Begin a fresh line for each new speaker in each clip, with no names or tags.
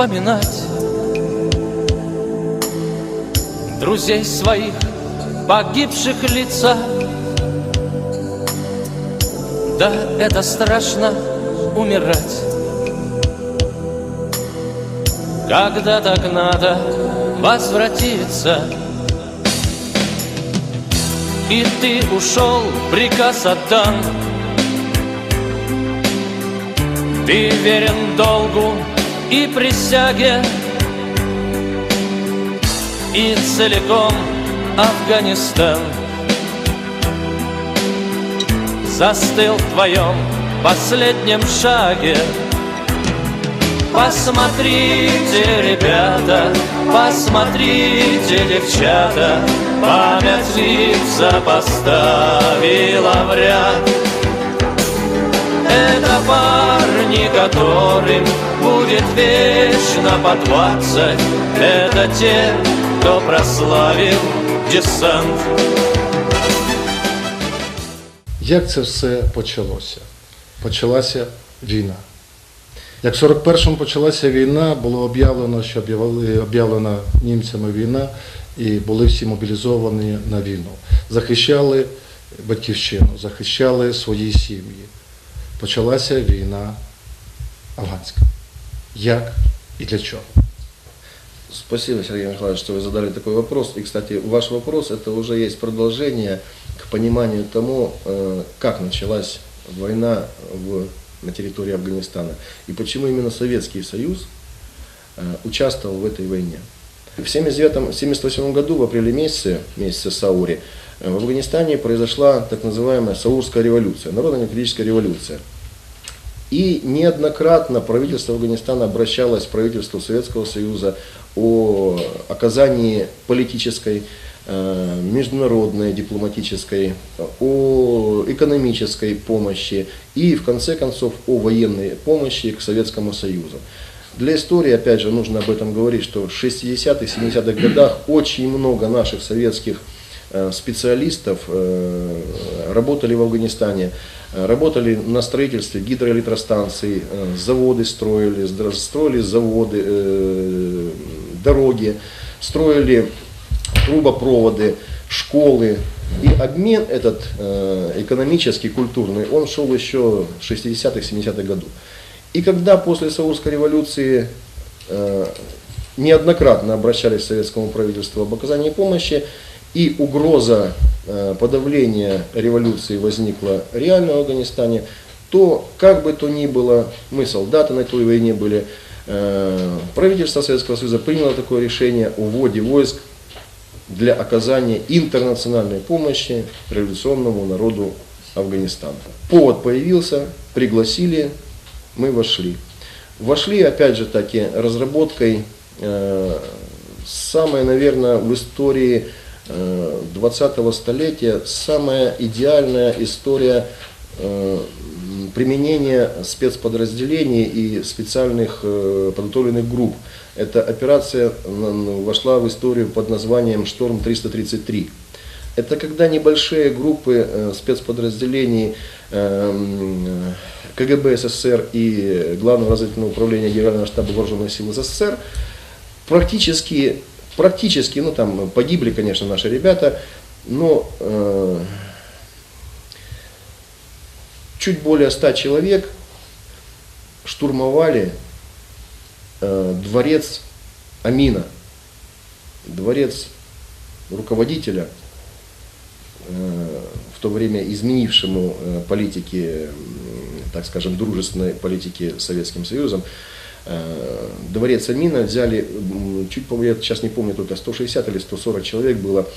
вспоминать Друзей своих, погибших лица. Да, это страшно умирать. Когда так надо возвратиться? И ты ушел, приказ отдан. Ты верен долгу и присяге И целиком Афганистан. Застыл в твоем последнем шаге. Посмотрите, ребята, посмотрите, девчата. Память лица поставила в ряд это парни, которым будет вечно по двадцать Это те, кто прославил десант
Як це все почалося? Почалася війна. Як в 41-му почалася війна, було об'явлено, що об'явили- об'явлена німцями війна, і були всі мобілізовані на війну. Захищали батьківщину, захищали свої сім'ї. Почалася війна афганська. Як і для чого?
Спасибо, Сергей Михайлович, что вы задали такой вопрос. И, кстати, ваш вопрос – это уже есть продолжение к пониманию тому, э, как началась война в, на территории Афганистана и почему именно Советский Союз э, участвовал в этой войне. В 1978 году, в апреле месяце, месяце Саури, э, в Афганистане произошла так называемая Саурская революция, народно-демократическая революция. И неоднократно правительство Афганистана обращалось к правительству Советского Союза о оказании политической, э, международной, дипломатической, о экономической помощи и, в конце концов, о военной помощи к Советскому Союзу. Для истории, опять же, нужно об этом говорить, что в 60-х, 70-х годах очень много наших советских специалистов э, работали в Афганистане, э, работали на строительстве гидроэлектростанций, э, заводы строили, строили заводы, э, дороги, строили трубопроводы, школы. И обмен этот э, экономический, культурный, он шел еще в 60-х, 70-х годах. И когда после Саурской революции э, неоднократно обращались к советскому правительству об оказании помощи, и угроза э, подавления революции возникла реально в Афганистане, то как бы то ни было, мы солдаты на той войне были, э, правительство Советского Союза приняло такое решение о вводе войск для оказания интернациональной помощи революционному народу Афганистана. Повод появился, пригласили, мы вошли. Вошли, опять же таки, разработкой э, самой, наверное, в истории 20-го столетия, самая идеальная история э, применения спецподразделений и специальных э, подготовленных групп. Эта операция вошла в историю под названием «Шторм-333». Это когда небольшие группы э, спецподразделений э, КГБ СССР и Главного разведывательного управления Генерального штаба Вооруженных сил СССР практически, практически, ну там погибли, конечно, наши ребята, но э, чуть более 100 человек штурмовали э, дворец Амина, дворец руководителя, э, в то время изменившему э, политики, м, так скажем, дружественной политики Советским Союзом, э, дворец Амина взяли, м, чуть помню, я сейчас не помню, только 160 или 140 человек было,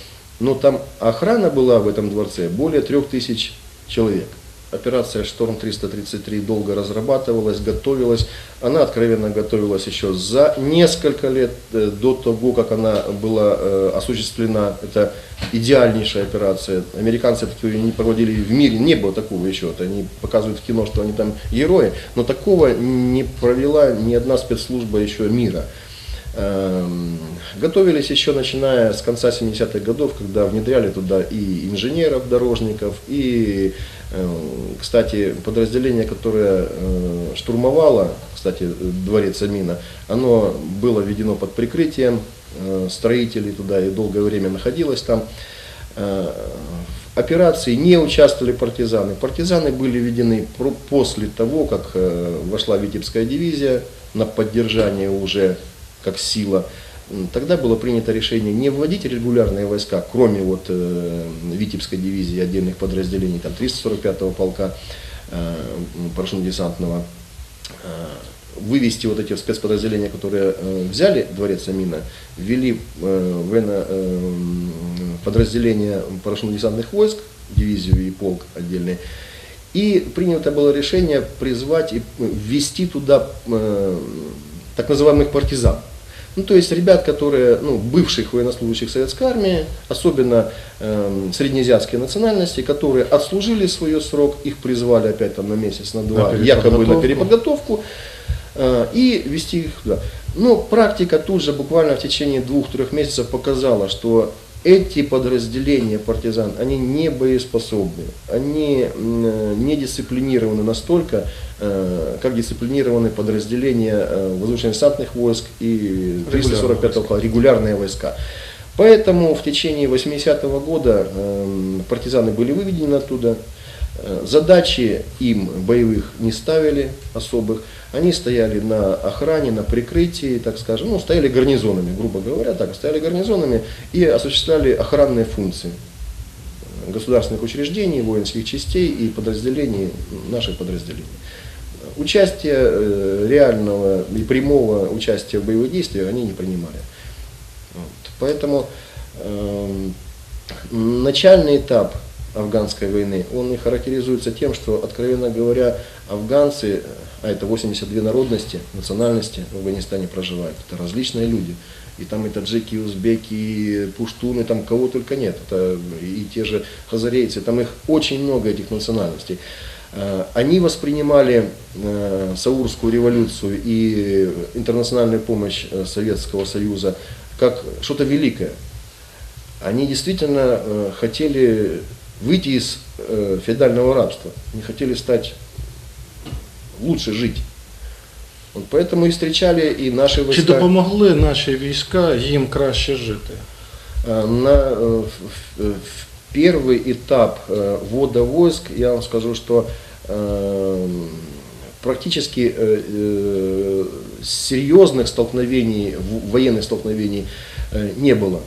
но там охрана была в этом дворце более 3000 человек. Операция «Шторм-333» долго разрабатывалась, готовилась. Она откровенно готовилась еще за несколько лет э, до того, как она была э, осуществлена. Это идеальнейшая операция. Американцы такую не проводили в мире, не было такого еще. Это они показывают в кино, что они там герои, но такого не провела ни одна спецслужба еще мира. Эм, Готовились еще начиная с конца 70-х годов, когда внедряли туда и инженеров, дорожников, и, э, кстати, подразделение, которое э, штурмовало, кстати, дворец Амина, оно было введено под прикрытием э, строителей туда и долгое время находилось там. Э, В операции не участвовали партизаны. Партизаны были введены после того, как вошла Витебская дивизия на поддержание уже как сила. Тогда было принято решение не вводить регулярные войска, кроме вот э, Витебской дивизии отдельных подразделений, там 345-го полка э, парашютно-десантного, э, вывести вот эти спецподразделения, которые э, взяли дворец Амина, ввели э, военно, э, м, подразделения парашютно-десантных войск, дивизию и полк отдельный, и принято было решение призвать и ввести туда э, так называемых партизан. Ну, то есть ребят, которые, ну, бывших военнослужащих советской армии, особенно э, среднеазиатской национальности, которые отслужили свой срок, их призвали опять там на месяц, на два,
На
якобы на
переподготовку.
переподготовку, э, и вести их туда. Но практика тут же буквально в течение двух-трех месяцев показала, что эти подразделения партизан, они не боеспособны, они не дисциплинированы настолько, э, как дисциплинированы подразделения э, воздушно-десантных войск и 345-го регулярные войска. Поэтому в течение 80-го года э, партизаны были выведены оттуда, Задачи им боевых не ставили особых, они стояли на охране, на прикрытии, так скажем, ну, стояли гарнизонами, грубо говоря, так, стояли гарнизонами и осуществляли охранные функции государственных учреждений, воинских частей и подразделений, наших подразделений. Участие э, реального и прямого участия в боевых действиях они не принимали. Вот. Поэтому эм, начальный этап афганской войны, он и характеризуется тем, что, откровенно говоря, афганцы, а это 82 народности, национальности в Афганистане проживают, это различные люди. И там и таджики, и узбеки, и пуштуны, там кого только нет. Это и те же хазарейцы, там их очень много, этих национальностей. Э, Они воспринимали э, Саурскую революцию и интернациональную помощь э, Советского Союза как что-то великое. Они действительно хотели выйти из э, феодального рабства, они хотели стать лучше жить. Вот поэтому и встречали и наши
Чи
войска.
допомогли наші війська їм краще жити?
Э, На э, в- в- в первый этап э, ввода войск, я вам скажу, что э, практически э, э, серьезных столкновений, в- военных столкновений э, не было.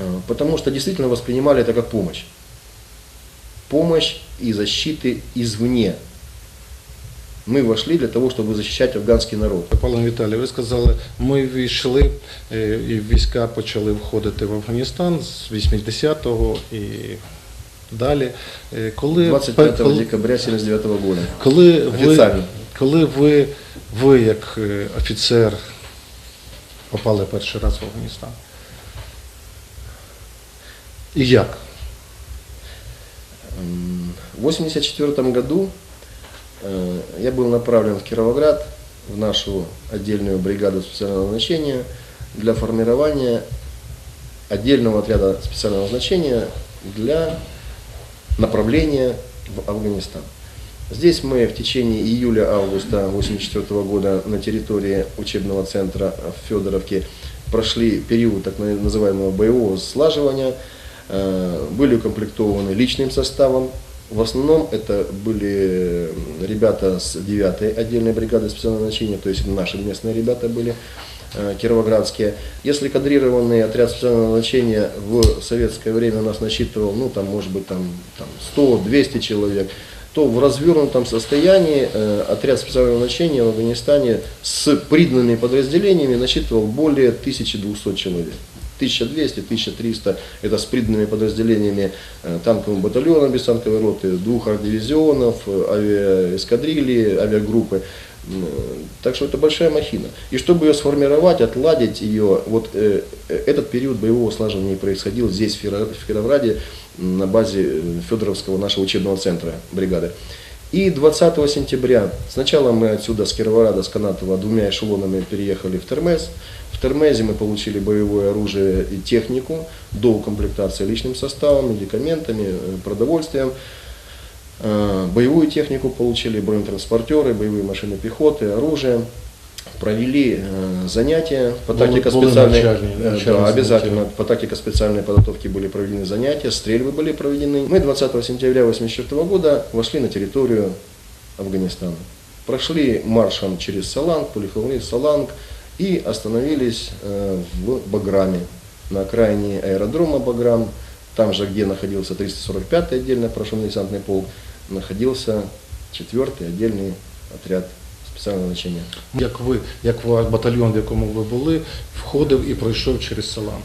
Эм, э, Потому что действительно воспринимали это как помощь. Помощь и защиты извне. Мы вошли для того, чтобы защищать афганский народ.
Павло Віталій, ви сказали, ми війшли е, і війська почали входити в Афганістан з 80-го і далі. Е, Коли,
25
коли-
декабря 1979 года.
Коли ви,
Офіційно.
коли ви, ви як е, офіцер попали перший раз в Афганістан? І як?
В 1984 году э, я был направлен в Кировоград в нашу отдельную бригаду специального назначения для формирования отдельного отряда специального назначения для направления в Афганистан. Здесь мы в течение июля-августа 1984 года на территории учебного центра в Федоровке прошли период так называемого боевого слаживания, были укомплектованы личным составом. В основном это были ребята с 9-й отдельной бригады специального назначения, то есть наши местные ребята были э, кировоградские. Если кадрированный отряд специального назначения в советское время нас насчитывал, ну там может быть там, там 100-200 человек, то в развернутом состоянии э, отряд специального назначения в Афганистане с приданными подразделениями насчитывал более 1200 человек. 1200-1300 это с приданными подразделениями э, танковым батальоном без танковой роты, двух дивизионов, авиаэскадрильи, авиагруппы. Э, Так что это большая махина. И чтобы ее сформировать, отладить ее, вот э, э, этот период боевого слаживания происходил здесь, в Феро- в Кировграде, м, на базе э, Федоровского нашего учебного центра бригады. И 20 сентября, сначала мы отсюда с Кировограда, с Канатова двумя эшелонами переехали в Термез. В Термезе мы получили боевое оружие и технику, до укомплектации личным составом, медикаментами, э, продовольствием. Э, Боевую технику получили, бронетранспортеры, боевые машины пехоты, оружие. Провели э, занятия по тактико специальной, да, обязательно по тактико специальной подготовке были проведены занятия, стрельбы были проведены. Мы 20 сентября 1984 года вошли на территорию Афганистана. Прошли маршем через Саланг, Пулиховли, Саланг и остановились э, в Баграме, на окраине аэродрома Баграм, там же, где находился 345-й отдельно прошенно-десантный полк, находился 4-й отдельный отряд специального значения.
Як ви, як ваш батальйон, в якому ви були, входив і пройшов через Салам?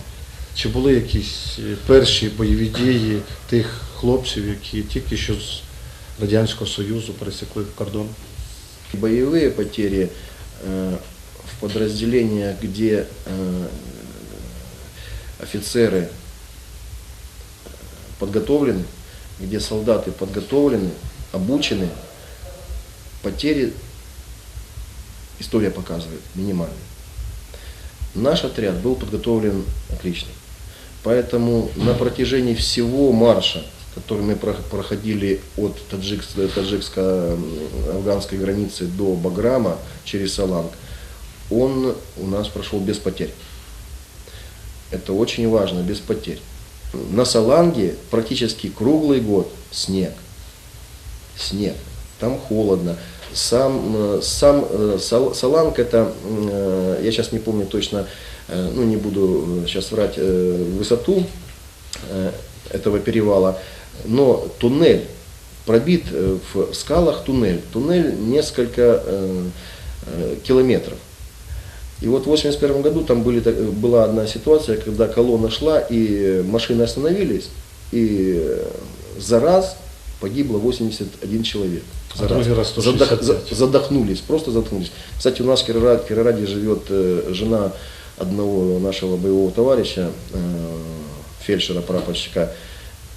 Чи були якісь е, перші бойові дії тих хлопців, які тільки що з Радянського Союзу пересікли кордон?
Боевые потери э, в подразделениях, где э, офицеры подготовлены, где солдаты подготовлены, обучены, потери, история показывает, минимальные. Наш отряд был подготовлен отлично. Поэтому на протяжении всего марша, который мы про- проходили от таджикско- таджикско-афганской границы до Баграма через Саланг, он у нас прошел без потерь. Это очень важно, без потерь. На Саланге практически круглый год снег. Снег. Там холодно. Сам, э, сам э, Сал- Саланг это, э, я сейчас не помню точно, ну не буду сейчас врать высоту этого перевала, но туннель, пробит в скалах туннель, туннель несколько километров. И вот в 81 году там были, была одна ситуация, когда колонна шла, и машины остановились, и за раз погибло 81 человек.
А другой раз 165.
за- задохнулись, просто задохнулись. Кстати, у нас в Кировограде, в Кировограде живет э, жена одного нашего боевого товарища, э, фельдшера, прапорщика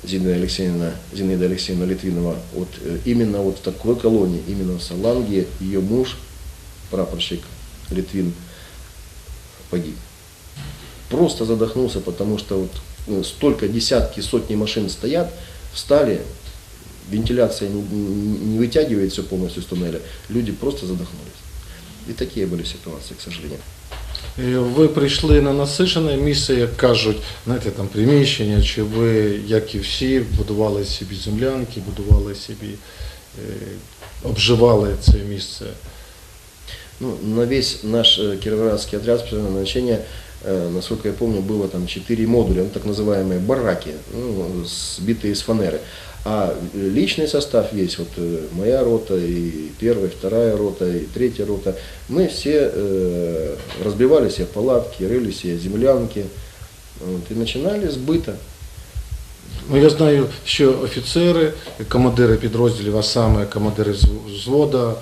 Зинаида Алексеевна, Зинаида Алексеевна Литвинова. Вот э, именно вот в такой колонии, именно в Саланге, ее муж, прапорщик Литвин, погиб. Просто задохнулся, потому что вот столько десятки, сотни машин стоят, встали, вентиляция не, не- не вытягивает все полностью из туннеля, люди просто задохнулись. И такие были ситуации, к сожалению.
Е, Ви прийшли на насичене місце, як кажуть, знаєте, там приміщення, чи ви, як і всі, будували собі землянки, будували собі, е, обживали це місце.
Ну, на весь наш э, кировоградский отряд специального назначения, э, насколько я помню, было там четыре модуля, ну, так называемые бараки, ну, сбитые из фанеры. А э, личный состав весь, вот э, моя рота, и первая, вторая рота, и третья рота, мы все э, разбивали себе палатки, рыли себе землянки, вот, и начинали с быта.
Ну, я знаю, що офіцери, командири підрозділів, а саме командири вз- взвода,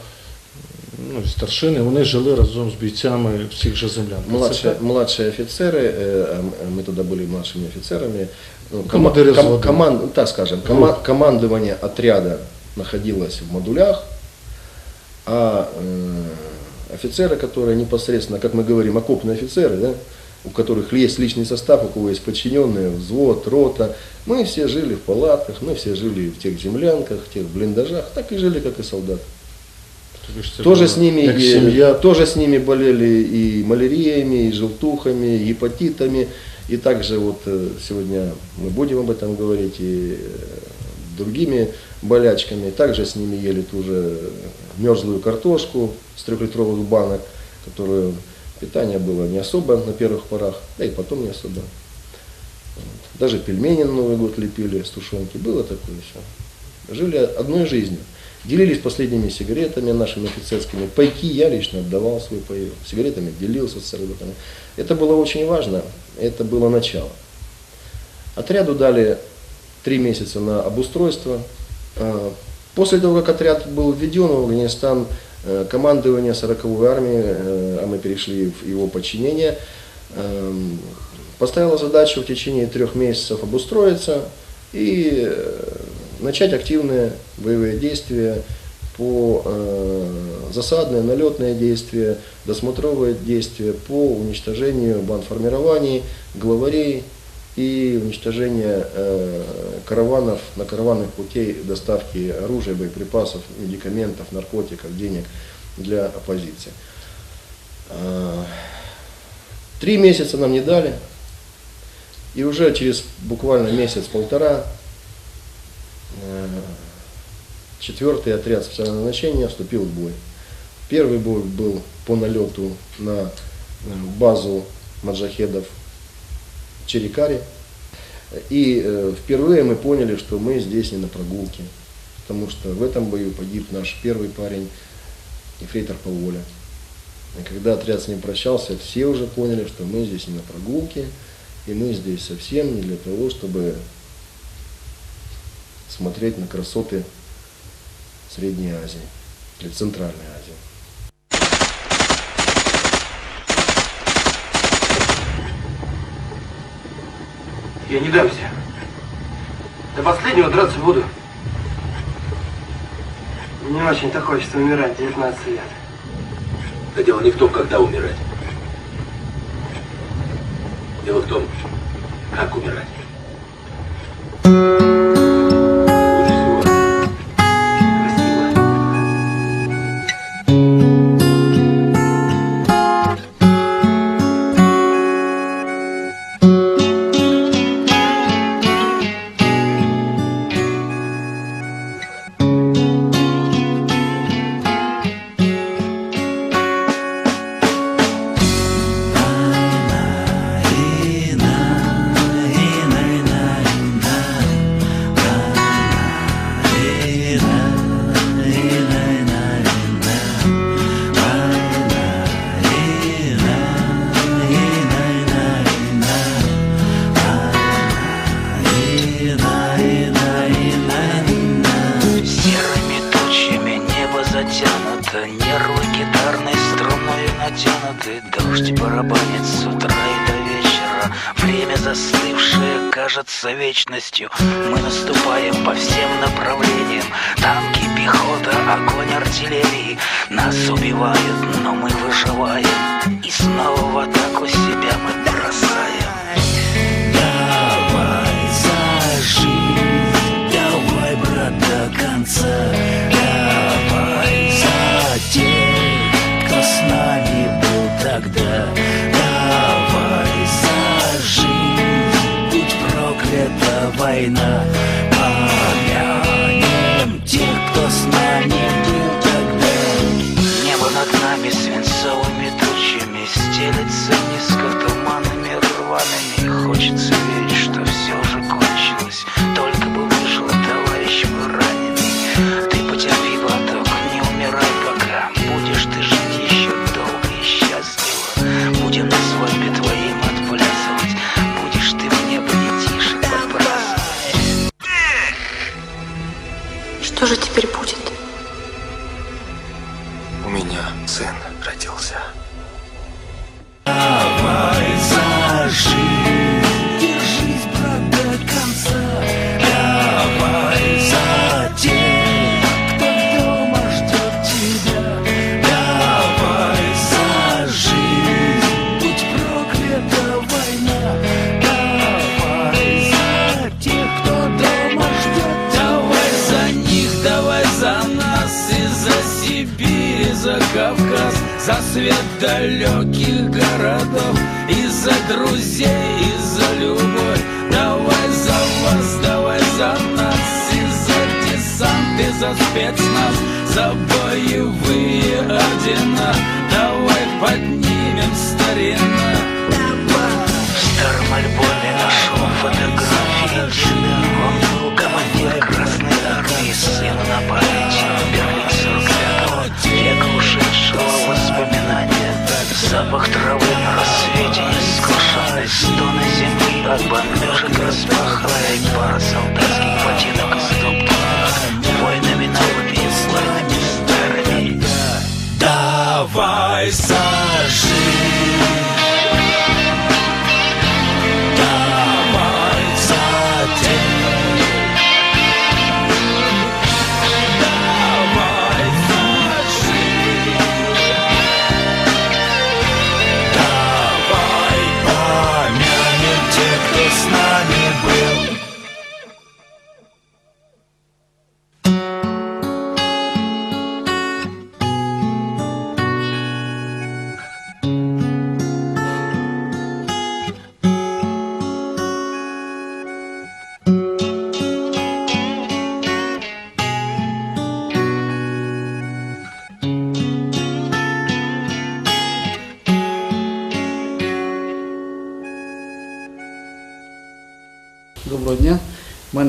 ну, і старшини, вони жили разом з бійцями в цих же землянках. Це
Младшие,
так?
младшие офицеры, э, а м- мы тогда были младшими офицерами, ну, ком-
взвода.
команд- ну, так скажем, кома- командование отряда находилось в модулях, а э, офицеры, которые непосредственно, как мы говорим, окопные офицеры, да, у которых есть личный состав, у кого есть подчиненные, взвод, рота, мы все жили в палатках, мы все жили в тех землянках, в тех блиндажах, так и жили, как и солдаты. Тоже с ними, и-
сім'я.
тоже с ними болели и маляриями, и желтухами, и гепатитами. И также вот э, сегодня мы будем об этом говорить и э, другими болячками. Также с ними ели ту же мерзлую картошку с трехлитровых банок, которую питание было не особо на первых порах, да и потом не особо. Даже пельмени на Новый год лепили с тушенки. Было такое все. Жили одной жизнью. Делились последними сигаретами нашими офицерскими. Пайки я лично отдавал свой паек. Сигаретами делился с солдатами. Это было очень важно. Это было начало. Отряду дали три месяца на обустройство. А, После того, как отряд был введен в Афганистан, э, командование 40-й армии, э, а мы перешли в его подчинение, эм, поставило задачу в течение трех месяцев обустроиться и э, начать активные боевые действия по э, засадные, налетные действия, досмотровые действия по уничтожению бандформирований, главарей и уничтожение э, караванов на караванных путей доставки оружия, боеприпасов, медикаментов, наркотиков, денег для оппозиции. Э, Три месяца нам не дали, и уже через буквально месяц-полтора четвертый отряд специального назначения вступил в бой. Первый бой был по налету на э, базу маджахедов Черекари. И э, впервые мы поняли, что мы здесь не на прогулке, потому что в этом бою погиб наш первый парень, ефрейтор Паволя. И когда отряд с ним прощался, все уже поняли, что мы здесь не на прогулке, и мы здесь совсем не для того, чтобы смотреть на красоты Средней Азии или Центральной Азии.
Я не дамся. До последнего драться буду. Не очень-то хочется умирать 19 лет.
Да дело не в том, когда умирать. Дело в том, как умирать.
По всем направлениям. Танки, пехота, огонь артиллерии. Нас убивают, но мы выживаем. И снова в атаку себя мы бросаем. Давай за жизнь, давай, брат, до конца. Давай за тех, кто с нами был тогда. Давай за жизнь, будь проклята война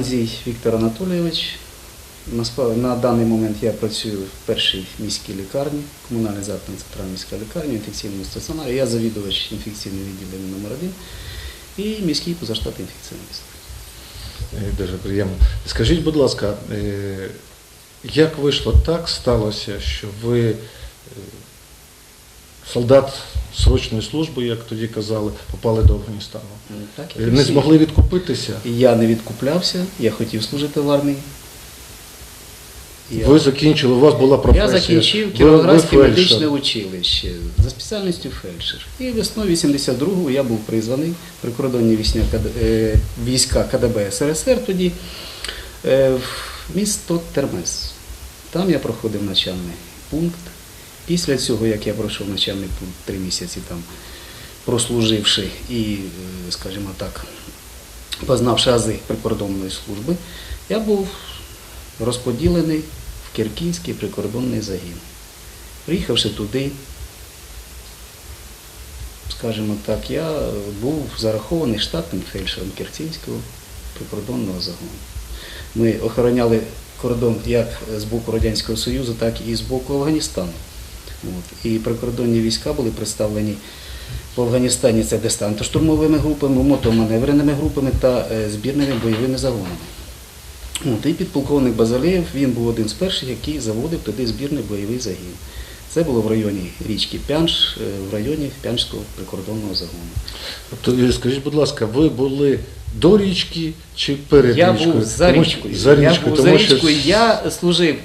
Манзій Віктор Анатолійович. На даний момент я працюю в першій міській лікарні, комунальний заклад центральна міська лікарня, інфекційному стаціонарі. Я завідувач інфекційного відділення номер 1 і міський позаштатний інфекційний диспансер.
Е, Дуже приємно. Скажіть, будь ласка, е, як вийшло так сталося, що ви е, солдат срочної служби, як тоді казали, попали до Афганістану?
Так,
Не змогли відкупитися?
Я не відкуплявся, я хотів служити в армії. Я-
Ви закінчили, у вас була професія.
Я закінчив Кіровоградське медичне училище за спеціальністю фельдшер. І весною 82-го я був призваний прикордонні війська, е, війська КДБ СРСР тоді е, в місто Термес. Там я проходив навчальний пункт. Після цього, як я пройшов навчальний пункт три місяці там прослуживши і, е, скажімо так, познавши ази прикордонної служби, я був розподілений в Киркінський прикордонний загін. Приїхавши туди, скажімо так, я був зарахований штатним фельдшером Киркінського прикордонного загону. Ми охороняли кордон як з боку Радянського Союзу, так і з боку Афганістану. От. І прикордонні війська були представлені в Афганістані це десантно-штурмовими групами, мотоманевреними групами та е, збірними бойовими загонами. От, і підполковник Базалеєв, він був один з перших, який заводив туди збірний бойовий загін. Це було в районі річки Пянш, е, в районі Пяншського прикордонного загону.
Тобто, скажіть, будь ласка, ви були до річки чи перед
Я
річкою?
був за
Тому. За річкою,
я був
тому
за
що.
Я служив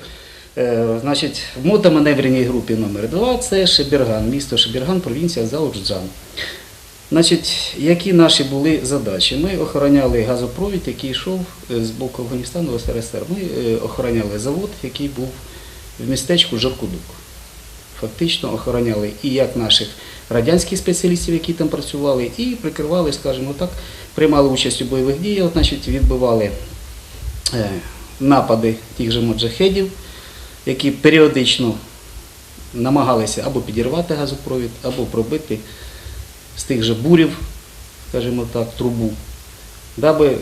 значить, в мотоманевреній групі номер 2 це Шеберган, місто Шеберган, провінція Залуджан. Значить, які наші були задачі? Ми охороняли газопровід, який йшов е, з боку Афганістану в СРСР. Ми е, охороняли завод, який був в містечку Жоркудук. Фактично охороняли і як наших радянських спеціалістів, які там працювали, і прикривали, скажімо так, приймали участь у бойових діях, значить, відбивали е, напади тих же моджахедів, які періодично намагалися або підірвати газопровід, або пробити з тих же бурів, скажімо так, трубу, даби е,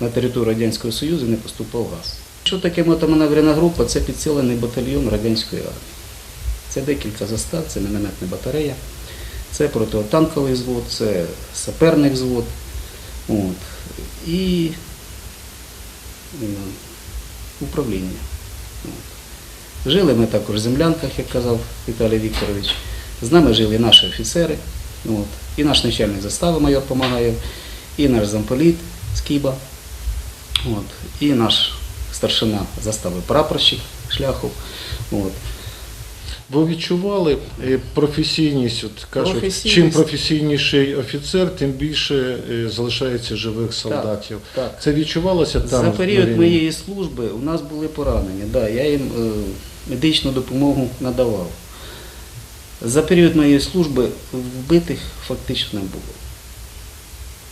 на територію Радянського Союзу не поступав газ. Що таке мотоманеврена група? Це підсилений батальйон радянської армії. Це декілька застав, це мінометна батарея, це протитанковий взвод, це саперний взвод. От. І е, управління. Жили ми також в землянках, як казав Віталій Вікторович. З нами жили наші офіцери, от. і наш начальник застави майор Помагаєв, і наш замполіт з Кіба, от. і наш старшина застави прапорщик Шляхов. От.
Ви відчували е, професійність, от кажуть,
Професійність.
чим професійніший офіцер, тим більше е, залишається живих солдатів.
так.
Це відчувалося там?
За період моєї служби у нас були поранення. Да, я їм е, медичну допомогу надавав. За період моєї служби вбитих фактично не було.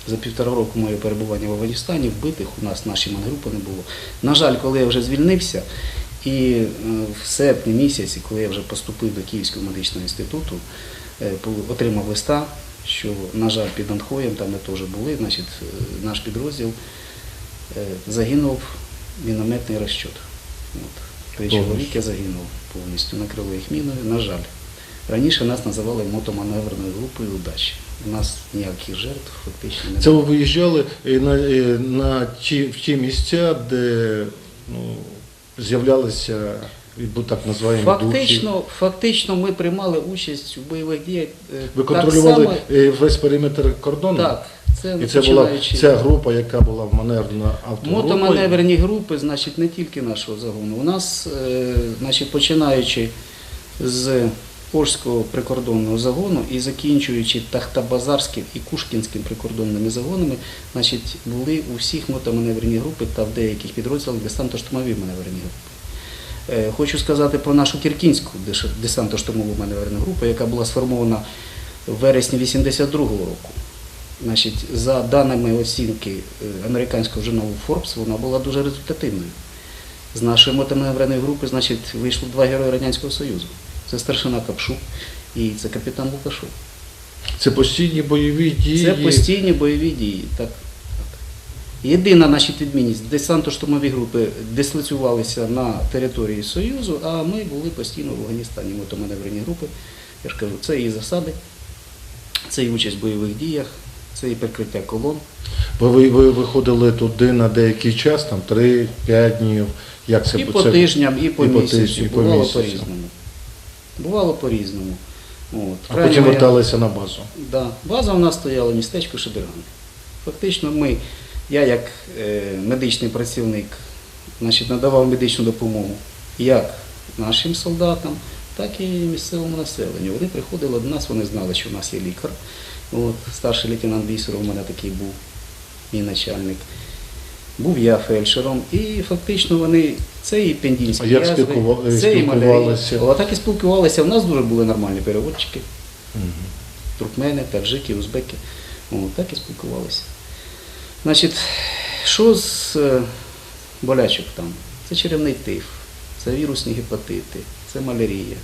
За півтора року моєго перебування в Афганістані вбитих у нас в нашій мангрупи не було. На жаль, коли я вже звільнився, і е, в серпні місяці, коли я вже поступив до Київського медичного інституту, е, отримав листа, що, на жаль, під Анхоєм, там ми теж були, значить, е, наш підрозділ загинув мінометний розчот. От. Три чоловіки загинув повністю, накрили їх міною, на жаль. Раніше нас називали мотоманеврною групою удачі. У нас ніяких жертв фактично не
Це ви виїжджали на, е, на ті, в ті місця, де ну, з'являлися, так називаємо, духи.
Фактично, фактично ми приймали участь у бойових діях. е,
Ви
так
контролювали
само-
весь периметр кордону?
Так, це
І це була ця група, яка була маневрна автогрупа.
Мотоманеврні групи, значить, не тільки нашого загону. У нас, е, значить, починаючи з Орського прикордонного загону і закінчуючи Тахтабазарським і Кушкінським прикордонними загонами, значить, були у всіх мотоманеврені групи та в деяких підрозділах десантно-штурмові маневрені групи. Е, Хочу сказати про нашу Кіркінську десантно-штурмову маневрену групу, яка була сформована в вересні 82-го року. Значить, за даними оцінки е, американського журналу Forbes, вона була дуже результативною. З нашої мотоманевреної групи, значить, вийшло два герої Радянського Союзу. Це старшина Капшук і це капітан Лукашов.
Це постійні бойові дії.
Це постійні бойові дії. Так. Єдина наша відмінність, десантно-штурмові групи дислоцювалися на території Союзу, а ми були постійно в Афганістані. Мотоманеврені групи. Я ж кажу, це і засади, це і участь в бойових діях, це і прикриття колон.
Ви, ви, ви виходили туди на деякий час, там 3-5 днів. Як це
І
це-
по тижням, і по
і
місяцю. Бувало по-різному. Бувало по-різному.
А потім верталися на базу.
Да. База у нас стояла містечко Шеберган. Фактично, ми, я як е, медичний працівник значить, надавав медичну допомогу як нашим солдатам, так і місцевому населенню. Вони приходили до нас, вони знали, що в нас є лікар. От, старший лейтенант Бісеров у мене такий був, мій начальник. Був я фельдшером, і фактично вони це і пендінські
А як
язви,
спілкува-
це і малярія.
спілкувалися?
О, так і спілкувалися. У нас дуже були нормальні переводчики туркмени, таджики, узбеки. О, так і спілкувалися. Значить, що з е, болячок там? Це черевний тиф, це вірусні гепатити, це малярія.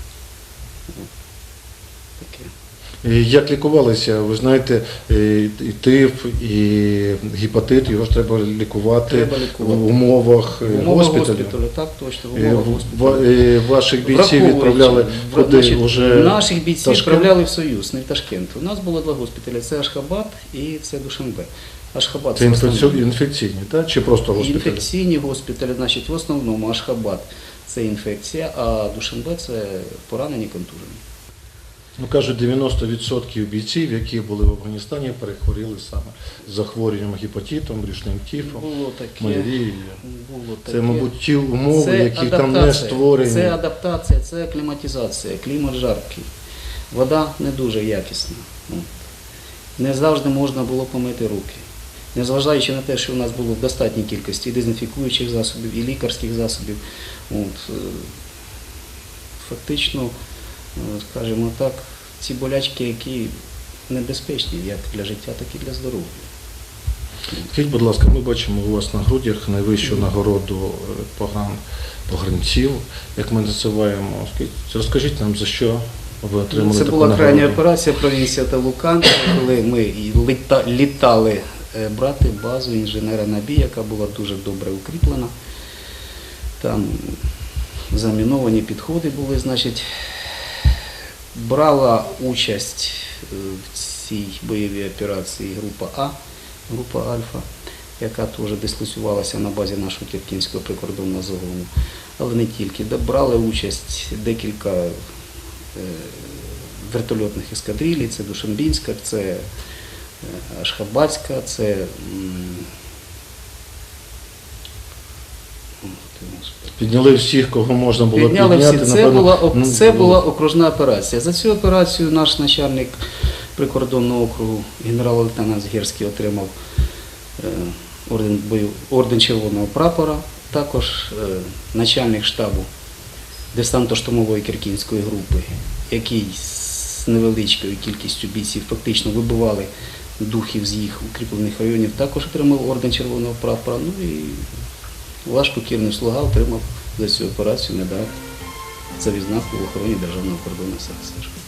О, Таке.
Як лікувалися? Ви знаєте, і тиф, і гепатит, його ж треба лікувати,
Треба лікувати.
в умовах е, госпіталю.
так точно, в
Е,
умовах госпіталю.
е, Ваших бійців відправляли куди
значить,
вже
Наших бійців
Ташкент?
відправляли в Союз, не в Ташкент. У нас було два госпіталі, це Ашхабад і це Душанбе. Ашхабад
Це інфекційні, так? чи просто госпіталі?
Інфекційні госпіталі, значить, в основному Ашхабад це інфекція, а Душанбе це поранені контужені.
Ну кажуть, 90% бійців, які були в Афганістані, перехворіли саме з захворюванням гепатитом,
Було таке.
малярією. Це, мабуть, ті умови,
Це
які там не створені.
Це адаптація, це акліматизація, клімат жаркий. Вода не дуже якісна. Ну, Не завжди можна було помити руки. Незважаючи на те, що у нас було в достатній кількості і дезінфікуючих засобів, і лікарських засобів. От, е, фактично, скажімо так, ці болячки, які небезпечні як для життя, так і для здоров'я.
Скажіть, будь ласка, ми бачимо у вас на грудях найвищу нагороду е, погран, погранців, як ми називаємо. Розкажіть нам, за що ви отримали
Це
таку
була крайня операція провінція Талукан, коли ми літа- літали е, брати базу інженера Набі, яка була дуже добре укріплена. Там заміновані підходи були, значить, брала участь е, в цій бойовій операції група А, група Альфа, яка теж дислоцювалася на базі нашого Тіркінського прикордонного загону. Але не тільки. Брали участь декілька е, вертольотних ескадрилій, це Душанбінська, це е, Ашхабадська, це
Підняли всіх, кого можна було
Підняли
підняти.
всі. Це,
напевно,
була,
ну,
це була окружна операція. За цю операцію наш начальник прикордонного округу генерал-лейтенант Згірський отримав е, орден, орден Червоного прапора, також е, начальник штабу десантно-штурмової Кіркінської групи, який з невеличкою кількістю бійців фактично вибивали духів з їх укріплених районів, також отримав орден Червоного прапора. Ну і ваш покірний слуга отримав за цю операцію медаль за відзнаку в охороні державного кордону СРСР.